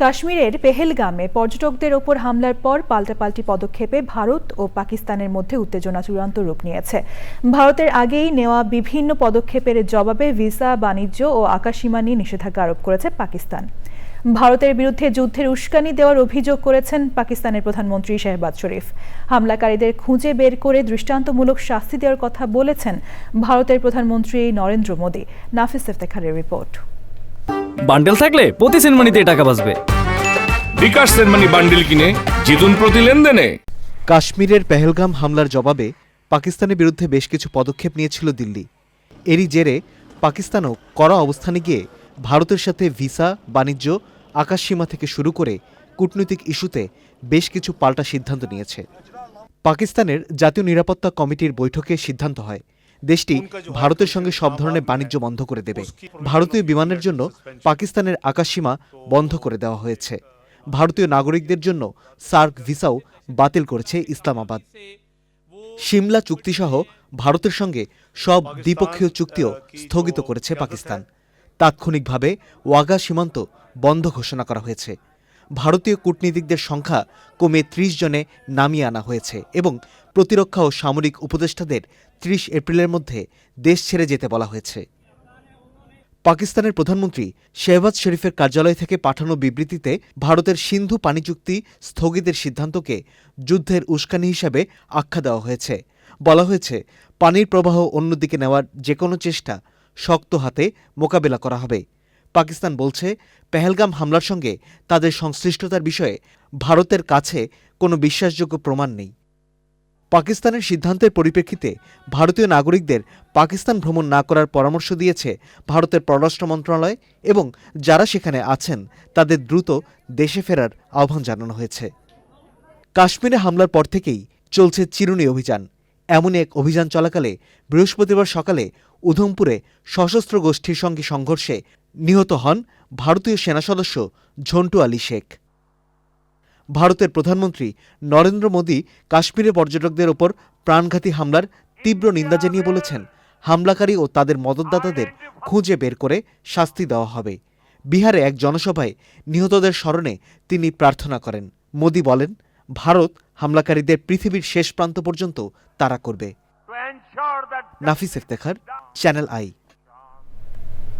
কাশ্মীরের পেহেলগামে পর্যটকদের ওপর হামলার পর পাল্টাপাল্টি পদক্ষেপে ভারত ও পাকিস্তানের মধ্যে উত্তেজনা চূড়ান্ত রূপ নিয়েছে। ভারতের আগেই নেওয়া বিভিন্ন পদক্ষেপের জবাবে ভিসা, বাণিজ্য ও আকাশসীমা নিয়ে নিষেধাজ্ঞা আরোপ করেছে পাকিস্তান। ভারতের বিরুদ্ধে যুদ্ধের উস্কানি দেওয়ার অভিযোগ করেছেন পাকিস্তানের প্রধানমন্ত্রী শেহবাজ শরীফ। হামলাকারীদের খুঁজে বের করে দৃষ্টান্তমূলক শাস্তি দেওয়ার কথা বলেছেন ভারতের প্রধানমন্ত্রী নরেন্দ্র মোদী। নাফিস ইফতেখারের রিপোর্ট। বান্ডেল থাকলে প্রতি সেনমানিতে টাকা বাঁচবে। বিকাশ সেনমানি বান্ডিল কিনে জিতুন প্রতি লেনদেনে। কাশ্মীরের পেহেলগাম হামলার জবাবে পাকিস্তানের বিরুদ্ধে বেশ কিছু পদক্ষেপ নিয়েছিল দিল্লি। এরই জেরে পাকিস্তানও কড়া অবস্থানে গিয়ে ভারতের সাথে ভিসা বাণিজ্য আকাশসীমা থেকে শুরু করে কূটনৈতিক ইস্যুতে বেশ কিছু পাল্টা সিদ্ধান্ত নিয়েছে। পাকিস্তানের জাতীয় নিরাপত্তা কমিটির বৈঠকে সিদ্ধান্ত হয় দেশটি ভারতের সঙ্গে সব ধরনের বাণিজ্য বন্ধ করে দেবে। ভারতীয় বিমানের জন্য পাকিস্তানের আকাশসীমা বন্ধ করে দেওয়া হয়েছে। ভারতীয় নাগরিকদের জন্য সার্ক ভিসাও বাতিল করেছে ইসলামাবাদ। সিমলা চুক্তিসহ ভারতের সঙ্গে সব দ্বিপক্ষীয় চুক্তিও স্থগিত করেছে পাকিস্তান। তাৎক্ষণিকভাবে ওয়াগা সীমান্ত বন্ধ ঘোষণা করা হয়েছে। ভারতীয় কূটনীতিকদের সংখ্যা কমে ত্রিশ জনে নামিয়ে আনা হয়েছে এবং প্রতিরক্ষা ও সামরিক উপদেষ্টাদের ত্রিশ এপ্রিলের মধ্যে দেশ ছেড়ে যেতে বলা হয়েছে। পাকিস্তানের প্রধানমন্ত্রী শেহবাজ শরীফের কার্যালয় থেকে পাঠানো বিবৃতিতে ভারতের সিন্ধু পানি চুক্তি স্থগিতের সিদ্ধান্তকে যুদ্ধের উস্কানি হিসাবে আখ্যা দেওয়া হয়েছে। বলা হয়েছে, পানির প্রবাহ অন্যদিকে নেওয়ার যে কোনো চেষ্টা শক্ত হাতে মোকাবেলা করা হবে। পাকিস্তান বলছে, পেহেলগাম হামলার সঙ্গে তাদের সংশ্লিষ্টতার বিষয়ে ভারতের কাছে কোনো বিশ্বাসযোগ্য প্রমাণ নেই। পাকিস্তানের সিদ্ধান্তের পরিপ্রেক্ষিতে ভারতীয় নাগরিকদের পাকিস্তান ভ্রমণ না করার পরামর্শ দিয়েছে ভারতের পররাষ্ট্র মন্ত্রণালয় এবং যারা সেখানে আছেন, তাদের দ্রুত দেশে ফেরার আহ্বান জানানো হয়েছে। কাশ্মীরে হামলার পর থেকেই চলছে চিরুনি অভিযান। এমন এক অভিযান চলাকালে বৃহস্পতিবার সকালে উধমপুরে সশস্ত্র গোষ্ঠীর সঙ্গে সংঘর্ষে নিহত হন ভারতীয় সেনা সদস্য ঝন্টু আলী শেখ। ভারতের প্রধানমন্ত্রী নরেন্দ্র মোদী কাশ্মীরে পর্যটকদের ওপর প্রাণঘাতী হামলার তীব্র নিন্দা জানিয়ে বলেছেন। হামলাকারী ও তাদের মদতদাতাদের খুঁজে বের করে শাস্তি দেওয়া হবে। বিহারে এক জনসভায় নিহতদের স্মরণে তিনি প্রার্থনা করেন। মোদী বলেন ভারত হামলাকারীদের পৃথিবীর শেষ প্রান্ত পর্যন্ত তাড়া করবে। নাফিস ইফতেখার চ্যানেল আই